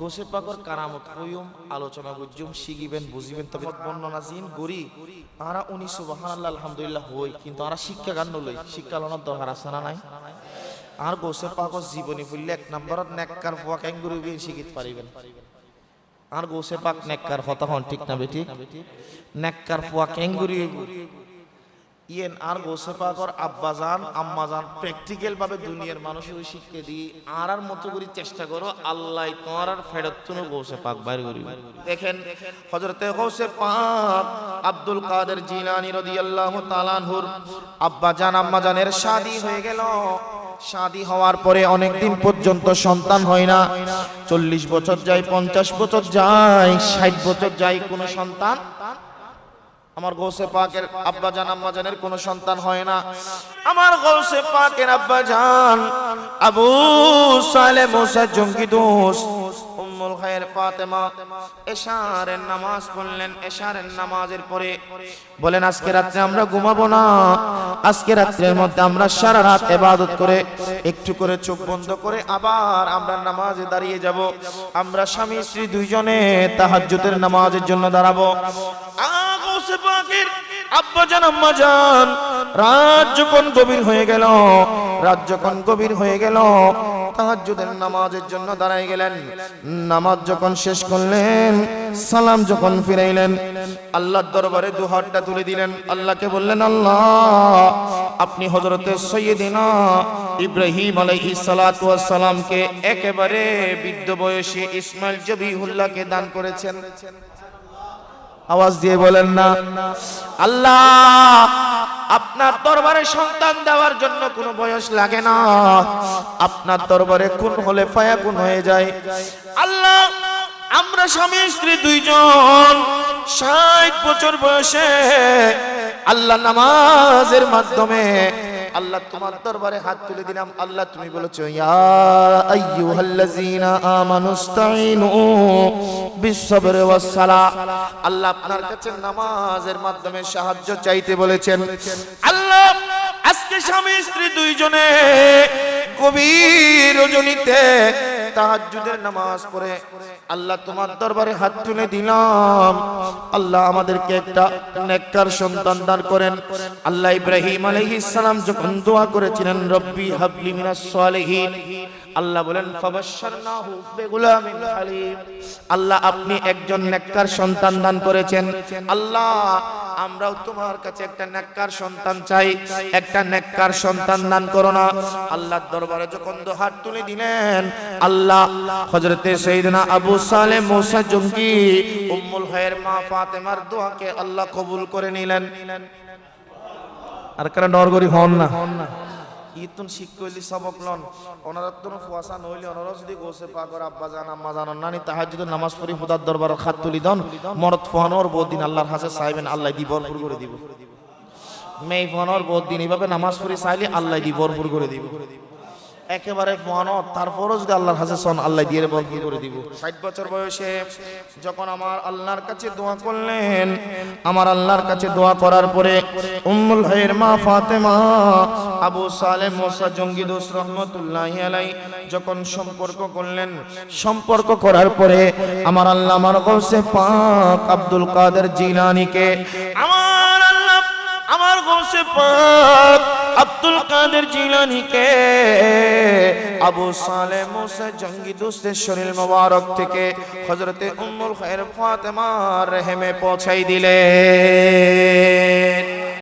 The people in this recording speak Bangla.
গোসে পাকর কারামত কইম আলোচনা বুঝুম শিখিবেন বুঝিবেন, তবে বর্ণনা জিন গরি আরা উনি সুবহানাল্লাহ, আলহামদুলিল্লাহ হই, কিন্তু আরা শিক্ষা গান লই শিক্ষা লনার দরকার আছে না নাই? আর গোসে পাকর জীবনী বললে এক নম্বরত নেককার ফুয়া ক্যাঙ্গুরু বিয়ে শিখিত পারিবেন। আর গোসে পাক নেককার কথা হন ঠিক না বেটি? নেককার ফুয়া ক্যাঙ্গুরু ইয়েন আর গোসে আব্বাজান আম্মাজান প্র্যাকটিক্যাল ভাবে দুনিয়ার মানুষের শিক্ষা দিয়ে আর আর মতো করে চেষ্টা করো, আল্লাহ তোমার আর ফেরত তুনো গোসে বাইর করি দেখেন হযরতে গোসে আব্দুল কাদের জিলানী রাদিয়াল্লাহু তাআলা আনহুর আব্বাজান আম্মাজানের শাদী হয়ে গেল। শাদী হওয়ার পরে অনেক দিন পর্যন্ত সন্তান হয় না। চল্লিশ বছর যায়, পঞ্চাশ বছর যায়, ষাট বছর যায় কোনো সন্তান আমার গৌসে পাকের আব্বা জান আম্মা জানের কোনো সন্তান হয় না। আমার গৌসে পাকের আব্বা জান আবু সালে মুসা জঙ্গি দোষ নামাজের পরে বলেন আমরা ঘুমাবো না। মধ্যে আমরা করে, একটু করে চোখ বন্ধ করে আবার আমরা নামাজে দাঁড়িয়ে যাব। আমরা স্বামী স্ত্রী দুইজনে তাহাজ্জুদের নামাজের জন্য দাঁড়াবো। শেষ করলেন, সালাম যখন ফিরাইলেন, আল্লাহর দরবারে দু হাতটা তুলে দিলেন। আল্লাহকে বললেন, আল্লাহ, আপনি হযরতে সৈয়দিনা ইব্রাহিম আলাইহিস সালামকে একেবারে বৃদ্ধ বয়সে ইসমাইল জবিহুল্লাহকে দান করেছেন। আওয়াজ দিয়ে বলেন না। আল্লাহ, আপনার দরবারে সন্তান দেওয়ার জন্য কোনো বয়স লাগে না। আপনার দরবারে কোন হলে ফায়া কোন হয়ে যায়। আল্লাহ, আমরা স্বামী, স্ত্রী দুইজন, ষাট বছর বয়সে আল্লাহ নামাজের মাধ্যমে আল্লাহ তোমার দরবারে হাত তুলে দিলাম। আল্লাহ, তুমি বলেছ, ইয়া আল্লাহ আপনার কাছে নামাজের মাধ্যমে সাহায্য চাইতে বলেছেন। আল্লাহ, আজকে স্বামী স্ত্রী দুইজনে কবির রজনীতে নামাজ পড়ে। আল্লাহ তোমার দরবারে হাত তুলে দিলাম। আল্লাহ আমাদেরকে একটা নেককার সন্তান দান করেন। আল্লাহ ইব্রাহিম আলাইহিস সালাম যখন দোয়া করেছিলেন, রব্বি হাবলি মিনাস সালিহিন আল্লাহ বলেন, ফাবাশশারনাহু বিগুলামিন হালিম আল্লাহ আপনি একজন নেককার সন্তান দান করেছেন। আল্লাহ, আমরাও তোমার কাছে একটা নেককার সন্তান চাই। একটা নেককার সন্তান দান করো না। আল্লাহর দরবারে যখন দো হাত তুলে দিলেন, আল্লাহ হযরতে সাইয়েদনা আবু সালেহ মুসা জঙ্গি উম্মুল খায়ের মা ফাতেমার দোয়াকে আল্লাহ কবুল করে নিলেন। আর কারা নরগরি হন না। সবক লন ফুয়াসা নইলে অনর যদি গোসে পাকর আব্বা জান, আম্মা জান, নানি তাহাজ্জুদ, নামাজ পড়ি খুদার দরবার খাত তুলি দন। মরত ফুয়ানোর বহুত দিন আল্লাহর হাসে চাইবেন, আল্লাহ দি ভরপুর করে দিব। মেই ফুয়ানোর বহুত দিন এইভাবে নামাজ পড়ি চাইলে আল্লাহ দি ভরপুর করে দিব। একেবারে ফুয়ানো তারপরও যদি আল্লাহর হাসে সন আল্লাহ দিয়ে ভরপুর করে দিব। ষাট বছর বয়সে যখন আমার আল্লাহর কাছে দোয়া করলেন আমার আল্লাহর কাছে দোয়া করার পরে উম্মুল হায়ের মা ফাতেমা আবু সালেম মোসা জঙ্গি দোস রহমতুল্লাহ আলাই যখন সম্পর্ক করলেন সম্পর্ক করার পরে আমার আল্লাহ আমার গৌসে পাক আব্দুল কাদের জিলানিকে আমার আল্লাহ আমার গৌসে পাক আব্দুল কাদের জিলানিকে আবু সালে মুসা জঙ্গি দুস্তের শরীর মোবারক থেকে হজরতে উম্মুল খায়ের ফাতেমা রেহেমে পৌঁছাই দিলে